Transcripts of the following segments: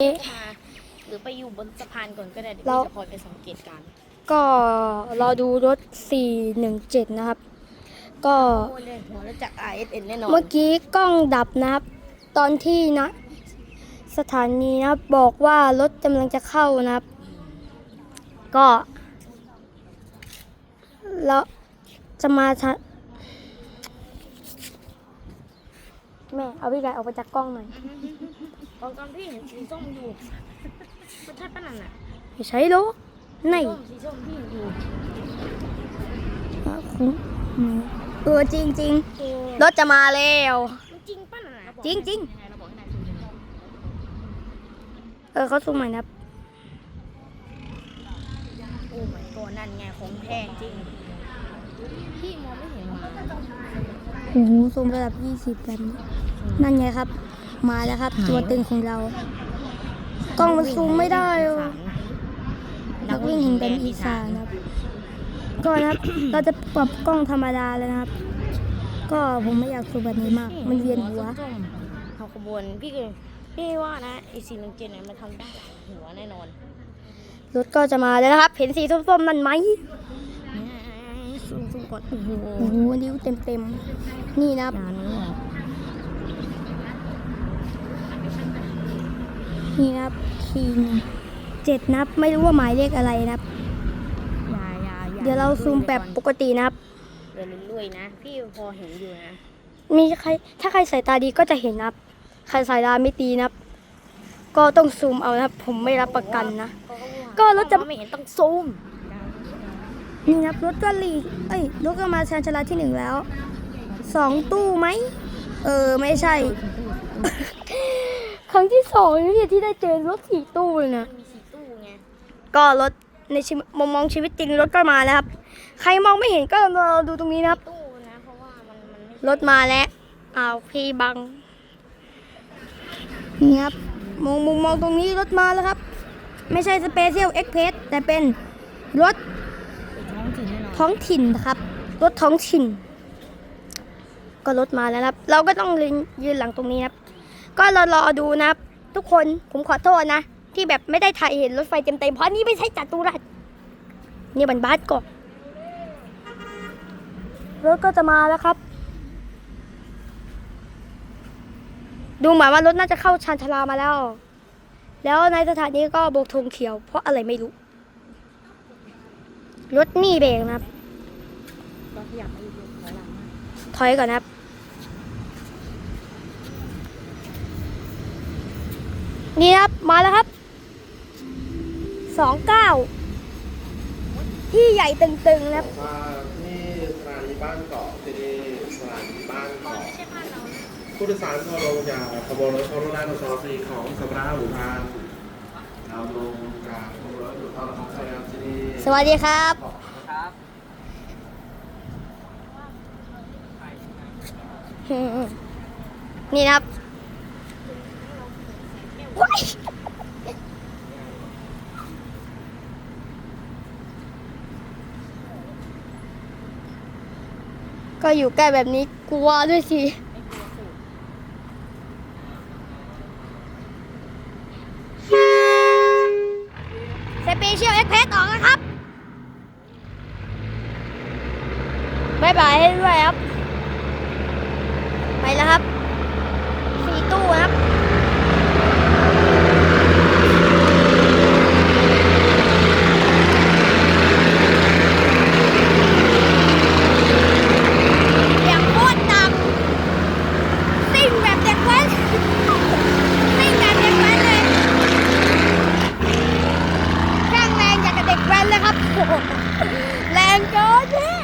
มาหรือไปอยู่บนสะพานก่อนก็ได้เดี๋ยวเราพี่จะคอยไปสังเกตการณ์ก็รอดูรถ 417 นะครับ ก็โอ้ยเลยหัวแล้วจาก RSN แน่นอนเมื่อกี้กล้องดับนะครับ ตอนที่นะ สถานีนะครับบอกว่ารถกำลังจะเข้านะครับ ก็แล้วจะมาทะแม่เอาพี่ไก่ออกไปจากกล้องหน่อย ตอนตอนพี่เห็นสีส้มอยู่มันใช่ปะนั่นน่ะไม่ใช่หรอกไหนส้มสีส้มพี่เห็นอยู่อะคุณอืมเออจริงจริงโอ้ๆรถจะมาแล้ว มันจริงปะนั่นน่ะจริงจริงยังไงเราบอกให้นายดูยังไงเออเขาซูมใหม่นะครับโอ้ my god นั่นไงของแท้จริง พี่มองไม่เห็นหมาโอ้โหซูมระดับ20แบบนี้นั่นไงครับ มาแล้วครับ ตัวตึงของเรา กล้องมันซูมไม่ได้อะนักวิ่งแห่งแดนอีสานนะครับ ก็นะครับเราจะปรับกล้องธรรมดาแล้วนะครับ ก็ผมไม่อยากซูมแบบนี้มาก มันเวียนหัวส้มๆเขาขบวนพี่ก็พี่ว่านะไอซีลังเจนเนี่ยมันทำได้หัวแน่นอนรถก็จะมาแล้วนะครับ เห็นสีส้มๆนั่นไหมซูมซูมก่อนโอ้โหโอ้โหนิ้วเต็มๆนี่นะครับ นานนี้นี่นะครับคิงเจ็ดนับไม่รู้ว่าหมายเลขอะไรนะครับยายายาเดี๋ยวเราซูมแบบปกตินะครับ เดี๋ยวลุยๆนะ พี่พอเห็นอยู่นะมีใครถ้าใครสายตาดีก็จะเห็นนะครับ ใครสายตาไม่ดีนะครับ ก็ต้องซูมเอานะครับ ผมไม่รับประกันนะ ก็รถจะไม่เห็นต้องซูม นี่นะครับรถก็ลีเอ้ยรถก็มาชานชาลาที่หนึ่งแล้วสองตู้ไหม เออ ไม่ใช่ ครั้งที่สองนี่ที่ได้เจอรถสี่ตู้เลยนะ มีสี่ตู้ไงก็รถในชีวิตมุมมองชีวิตจริงรถก็มาแล้วครับ ใครมองไม่เห็นก็รอดูตรงนี้นะครับ ตู้นะเพราะว่ามันมันไม่รถมาแล้วอ้าวพี่บังนี่ครับมองมุมมองตรงนี้รถมาแล้วครับ ไม่ใช่สเปเชียลเอ็กเพสแต่เป็นรถเป็นท้องถิ่นแน่นอนท้องถิ่นนะครับ รถท้องถิ่น ก็รถมาแล้วนะครับ เราก็ต้องยืนยืนหลังตรงนี้นะครับ ก็รอรอดูนะทุกคนผมขอโทษนะ ที่แบบไม่ได้ถ่ายเห็นรถไฟเต็มๆเพราะนี่ไม่ใช่จัตุรัสนี่บันบาสก่อนรถก็จะมาแล้วครับ ดูเหมือนว่ารถน่าจะเข้าชานชาลามาแล้ว แล้วในสถานีก็โบกธงเขียว เพราะอะไรไม่รู้ รถนี่เบรกนะครับก็ขยับมาอยู่ถอยหลังมาถอยก่อนนะครับ นี่ครับ มาแล้วครับสองเก้าที่ใหญ่ตึงๆนะครับว่าที่สถานีบ้านเกาะที่นี่สถานีบ้านเกาะไม่ใช่บ้านเรานะผู้โดยสารเข้าลงจากขบวนรถเข้ารถได้รถซอสีของสำราญหมู่พานเราลงจากขบวนรถอยู่เข้าของใครครับที่นี่สวัสดีครับ นี่นะครับว้าย ก็อยู่ใกล้แบบนี้กลัวด้วยสิสเปเชียลเอ็กเพสออกแล้วครับบายบายให้ด้วยครับ ไปแล้วครับ สี่ตู้ครับ อย่างโคตรดังซิ่งแบบเด็กแว้นซิ่งแบบเด็กแว้นเลย ช่างแรงอย่างกับเด็กแว้นเลยครับ โอ้โห แรงเกินพี่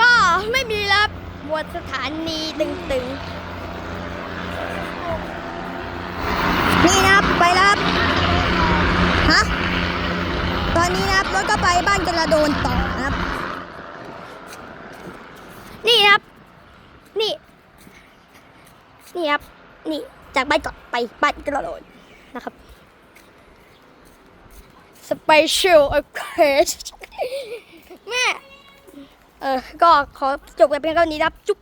ก็ไม่มีแล้วครับหมวดสถานีตึงๆ นี่นะครับไปแล้วครับ ฮะ ตอนนี้นะครับรถก็ไปบ้านกระโดนต่อนะครับ นี่ครับ นี่ นี่ครับ นี่จากบ้านก่อนไปบ้านกระโดนนะครับ Special o c c a s แม่ เออ ก็ขอจบกันเพียงเท่านี้นะครับ จุ๊บ